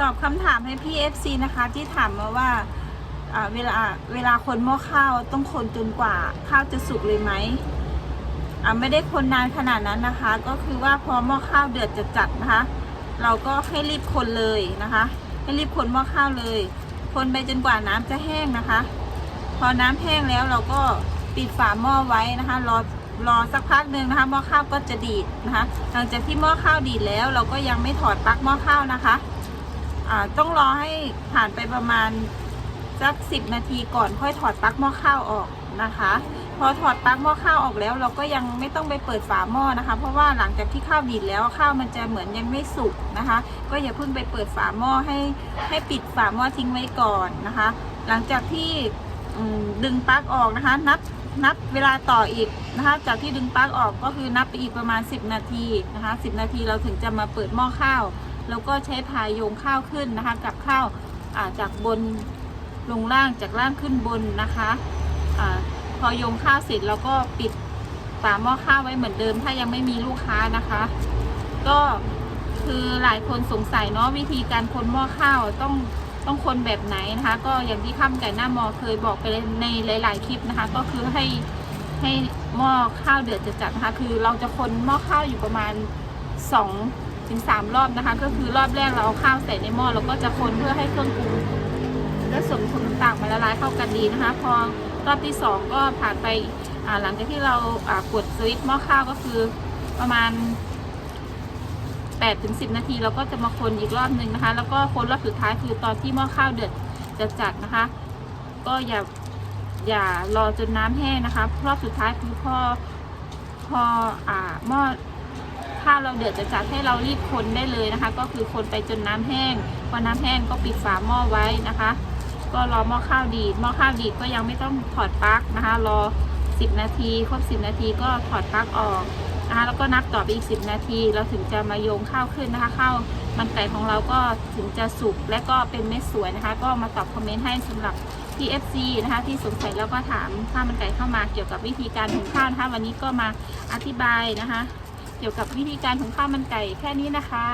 ตอบคำถามให้พี่ FC นะคะ ที่ถามมาว่าอ่าเวลาเวลาคนหม้อข้าวต้องคนจนกว่าข้าวจะสุกเลยไหมอ่าไม่ได้คนนานขนาดนั้นนะคะ ก็คือว่าพอหม้อข้าวเดือดจะจัดนะคะ เราก็ให้รีบคนเลยนะคะ ให้รีบคนหม้อข้าวเลย คนไปจนกว่าน้ำจะแห้งนะคะ พอน้ำแห้งแล้วเราก็ปิดฝาหม้อไว้นะคะรอรอสักพักหนึ่งนะคะหม้อข้าวก็จะดีดนะคะ หลังจากที่หม้อข้าวดีดแล้ว เราก็ยังไม่ถอดปลั๊กหม้อข้าวนะคะ ต้องรอให้ผ่านไปประมาณสักสิบนาทีก่อนค่อยถอดปลั๊กหม้อข้าวออกนะคะ พอถอดปลั๊กหม้อข้าวออกแล้ว เราก็ยังไม่ต้องไปเปิดฝาหม้อนะคะ เพราะว่าหลังจากที่ข้าวดีดแล้วข้าวมันจะเหมือนยังไม่สุกนะคะ ก็อย่าเพิ่งไปเปิดฝาหม้อให้ให้ปิดฝาหม้อทิ้งไว้ก่อนนะคะ หลังจากที่ดึงปลั๊กออกนะคะ นับนับเวลาต่ออีกนะคะ จากที่ดึงปลั๊กออกก็คือนับไปอีกประมาณ 10 นาทีนะคะ 10 นาทีเราถึงจะมาเปิดหม้อข้าว แล้วก็ใช้พายโยงข้าวขึ้นนะคะกับข้าวาจากบนลงล่างจากล่างขึ้นบนนะคะอพอโยงข้าวเสร็จเราก็ปิดฝาหม้อข้าวไว้เหมือนเดิม ถ้ายังไม่มีลูกค้านะคะ ก็คือหลายคนสงสัยเนาะวิธีการคนหม้อข้าวต้องต้องคนแบบไหนนะคะ ก็อย่างที่ข้ามไก่หน้ามอเคยบอกไปในหลาย ๆ คลิปนะคะ ก็คือให้ให้หม้อข้าวเดือดจัดๆนะคะ คือเราจะคนหม้อข้าวอยู่ประมาณสอง ถึงสามรอบนะคะ ก็คือรอบแรกเราเอาข้าวใส่ในหม้อเราก็จะคนเพื่อให้เครื่องปรุงและส่วนผสมต่างๆมาละลายเข้ากันดีนะคะ พอรอบที่สองก็ผ่านไปหลังจากที่เรากดสวิตช์หม้อข้าวก็คือประมาณ8ถึง10 นาทีเราก็จะมาคนอีกรอบหนึ่งนะคะ แล้วก็คนรอบสุดท้ายคือตอนที่หม้อข้าวเดือดจะจัดนะคะ ก็อย่าอย่ารอจนน้ำแห้งนะคะรอบสุดท้ายคือพอพออ่าหม้อ ข้าวเราเดือดจะจัดให้เรารีบคนได้เลยนะคะ ก็คือคนไปจนน้ำแห้งพอน้ำแห้งก็ปิดฝาหม้อไว้นะคะ ก็รอหม้อข้าวดีดหม้อข้าวดีดก็ยังไม่ต้องถอดปลั๊กนะคะ รอ 10 นาทีครบ 10 นาทีก็ถอดปลั๊กออกนะคะแล้วก็นับต่อไปอีก 10 นาที เราถึงจะมาโยงข้าวขึ้นนะคะข้าวมันไก่ของเราก็ถึงจะสุกและก็เป็นเม็ดสวยนะคะ ก็มาตอบคอมเมนต์ให้สำหรับ TFC นะคะที่สงสัยแล้วก็ถามข้าวมันไก่เข้ามาเกี่ยวกับวิธีการหุงข้าวนะคะวันนี้ก็มาอธิบายนะคะ เกี่ยวกับวิธีการหุงข้าวมันไก่แค่นี้นะคะ